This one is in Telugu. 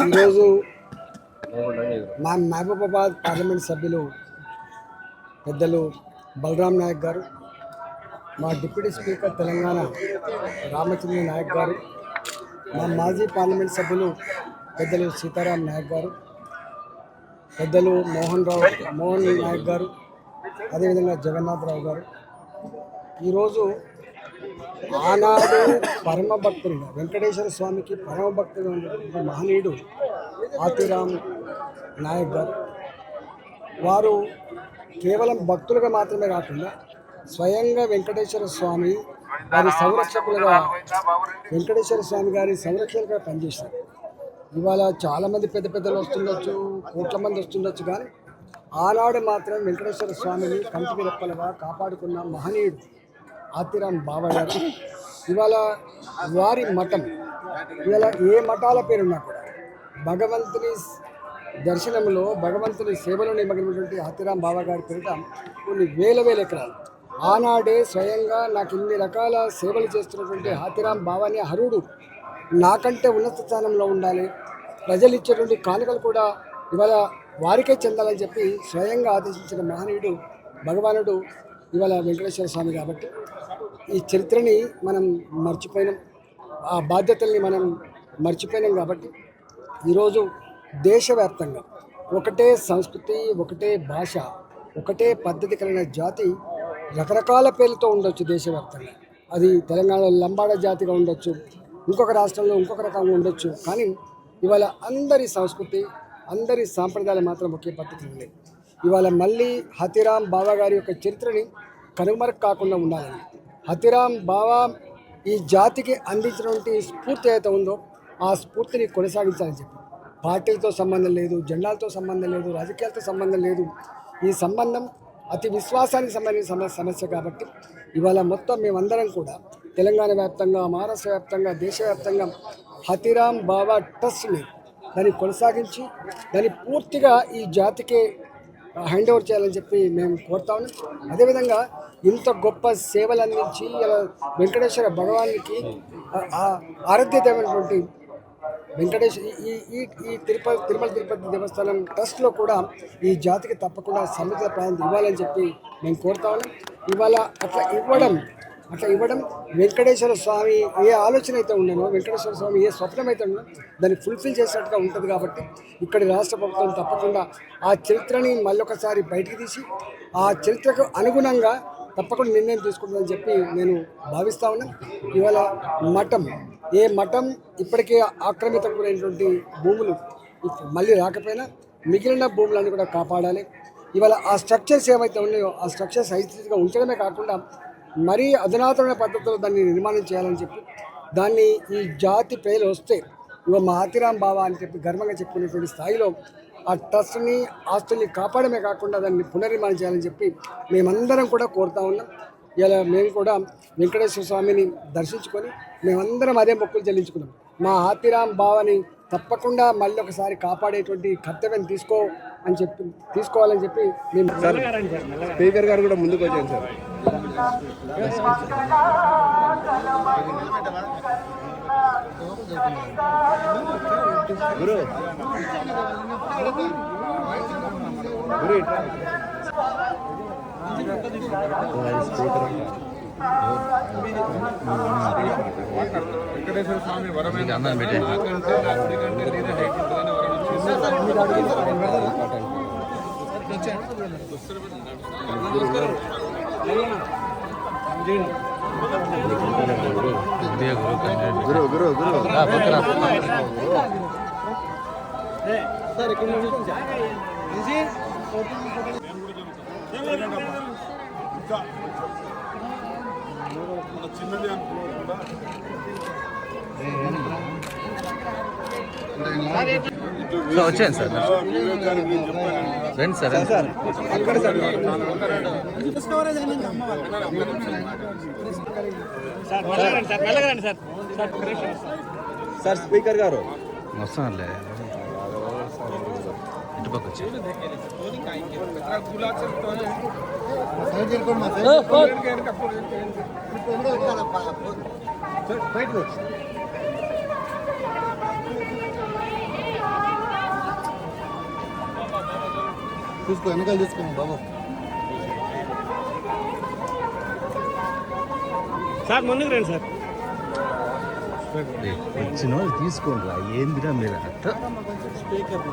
ఈరోజు మా మహబూబాబాద్ పార్లమెంట్ సభ్యులు పెద్దలు బలరాం నాయక్ గారు మా డిప్యూటీ స్పీకర్ తెలంగాణ రామచంద్ర నాయక్ గారు మా మాజీ పార్లమెంట్ సభ్యులు పెద్దలు సీతారాం నాయక్ గారు పెద్దలు మోహన్ రావు మోహన్ నాయక్ గారు అదేవిధంగా జగన్నాథరావు గారు. ఈరోజు ఆనాడు పరమ భక్తులుగా వెంకటేశ్వర స్వామికి పరమ భక్తుడు ఉన్నటువంటి మహనీయుడు ఆతిరామ్ నాయక్ గారు వారు కేవలం భక్తులుగా మాత్రమే కాకుండా స్వయంగా వెంకటేశ్వర స్వామి వారి సంరక్షకులుగా వెంకటేశ్వర స్వామి గారి సంరక్షకులుగా పనిచేశారు. ఇవాళ చాలామంది పెద్ద పెద్దలు వస్తుండొచ్చు కోట్ల మంది వస్తుండొచ్చు కానీ ఆనాడు మాత్రం వెంకటేశ్వర స్వామిని కంటికి రెప్పలుగా కాపాడుకున్న మహనీయుడు ఆతిరామ్ బాబా గారు. ఇవాళ వారి మఠం ఇవాళ ఏ మఠాల పేరున్నా కూడా భగవంతుని దర్శనంలో భగవంతుని సేవలో నిమగ్నమైనటువంటి ఆతిరామ్ బాబా గారి పేరిట కొన్ని వేల వేల ఎకరాలు. ఆనాడే స్వయంగా నాకు ఇన్ని రకాల సేవలు చేస్తున్నటువంటి హాతిరామ్ బాబాని హరుడు నాకంటే ఉన్నత స్థానంలో ఉండాలి. ప్రజలు ఇచ్చేటువంటి కానుకలు కూడా ఇవాళ వారికే చెందాలని చెప్పి స్వయంగా ఆదేశించిన మహనీయుడు భగవానుడు ఇవాళ వెంకటేశ్వర స్వామి కాబట్టి ఈ చరిత్రని మనం మర్చిపోయినాం. ఆ బాధ్యతల్ని మనం మర్చిపోయినాం కాబట్టి ఈరోజు దేశవ్యాప్తంగా ఒకటే సంస్కృతి ఒకటే భాష ఒకటే పద్ధతి కలిగిన జాతి రకరకాల పేర్లతో ఉండొచ్చు దేశవ్యాప్తంగా. అది తెలంగాణలో లంబాడ జాతిగా ఉండొచ్చు ఇంకొక రాష్ట్రంలో ఇంకొక రకంగా ఉండొచ్చు. కానీ ఇవాళ అందరి సంస్కృతి అందరి సాంప్రదాయాలు మాత్రం ఒకే పద్ధతి ఉన్నాయి. ఇవాళ మళ్ళీ హతిరామ్ బాబా గారి యొక్క చరిత్రని కనుమరకు కాకుండా ఉండాలని హతిరామ్ బావా ఈ జాతికి అందించినటువంటి స్ఫూర్తి ఏదైతే ఉందో ఆ స్ఫూర్తిని కొనసాగించాలని చెప్పి. పార్టీలతో సంబంధం లేదు జెండాలతో సంబంధం లేదు రాజకీయాలతో సంబంధం లేదు. ఈ సంబంధం అతి విశ్వాసానికి సంబంధించిన సమ సమస్య కాబట్టి ఇవాళ మొత్తం మేమందరం కూడా తెలంగాణ వ్యాప్తంగా మహారాష్ట్ర వ్యాప్తంగా దేశవ్యాప్తంగా హతిరామ్ బాబా ట్రస్ట్ని దాన్ని కొనసాగించి దాన్ని పూర్తిగా ఈ జాతికే హ్యాండ్ ఓవర్ చేయాలని చెప్పి మేము కోరుతా ఉన్నాం. అదేవిధంగా ఇంత గొప్ప సేవలు అందించి ఇలా వెంకటేశ్వర భగవానికి ఆ- ఆ ఆరాధ్యతమైనటువంటి వెంకటేష్ ఈ ఈ ఈ తిరుపతి తిరుమల తిరుపతి దేవస్థానం ట్రస్ట్లో కూడా ఈ జాతికి తప్పకుండా సముద్ర ప్రాంతం ఇవ్వాలని చెప్పి మేము కోరుతా ఉన్నాం. ఇవాళ అట్లా ఇవ్వడం అట్లా ఇవ్వడం వెంకటేశ్వర స్వామి ఏ ఆలోచన అయితే ఉండనో వెంకటేశ్వర స్వామి ఏ స్వప్నం అయితే ఉండో దాన్ని ఫుల్ఫిల్ చేసినట్టుగా ఉంటుంది కాబట్టి ఇక్కడి రాష్ట్ర ప్రభుత్వం తప్పకుండా ఆ చరిత్రని మళ్ళొకసారి బయటికి తీసి ఆ చరిత్రకు అనుగుణంగా తప్పకుండా నిర్ణయం తీసుకుంటుందని చెప్పి నేను భావిస్తా ఉన్నాను ఇవాళ మఠం ఏ మఠం ఇప్పటికే ఆక్రమితమైనటువంటి భూములు మళ్ళీ రాకపోయినా మిగిలిన భూములన్నీ కూడా కాపాడాలి. ఇవాళ ఆ స్ట్రక్చర్స్ ఏవైతే ఉన్నాయో ఆ స్ట్రక్చర్స్ హైస్థితిగా ఉంచడమే కాకుండా మరీ అధునాతమైన పద్ధతిలో దాన్ని నిర్మాణం చేయాలని చెప్పి దాన్ని ఈ జాతి పేరు వస్తే ఇవ మా ఆతిరాం బాబా అని చెప్పి గర్వంగా చెప్పుకునేటువంటి స్థాయిలో ఆ ట్రస్ట్ని ఆస్తుల్ని కాపాడమే కాకుండా దాన్ని పునర్నిర్మాణం చేయాలని చెప్పి మేమందరం కూడా కోరుతా ఉన్నాం. ఇలా మేము కూడా వెంకటేశ్వర స్వామిని దర్శించుకొని మేమందరం అదే మొక్కులు చెల్లించుకున్నాం. మా ఆతిరాం బావని తప్పకుండా మళ్ళీ ఒకసారి కాపాడేటువంటి కర్తవ్యం తీసుకో అని చెప్పి తీసుకోవాలని చెప్పి మేము స్పీకర్ గారు కూడా ముందుకు వచ్చాను సార్. గురు. గురు. వెంకటేశ్వర స్వామి వరమైన నాకంటే నాకంటే గురు గురు గురు చిన్నది అనుకోకుండా వచ్చాను సార్. రండి సార్ రండి. సార్ అక్కడ సార్. సార్ స్పీకర్ గారు. వస్తానులే. ఇటుపక్క వచ్చి. చూసుకో వెనకాల తీసుకోండి బాబు. సార్ ముందుకు రండి సార్. వచ్చిన వాళ్ళు తీసుకోండి రా ఏందిరా మీరు అట్ట? స్పీకర్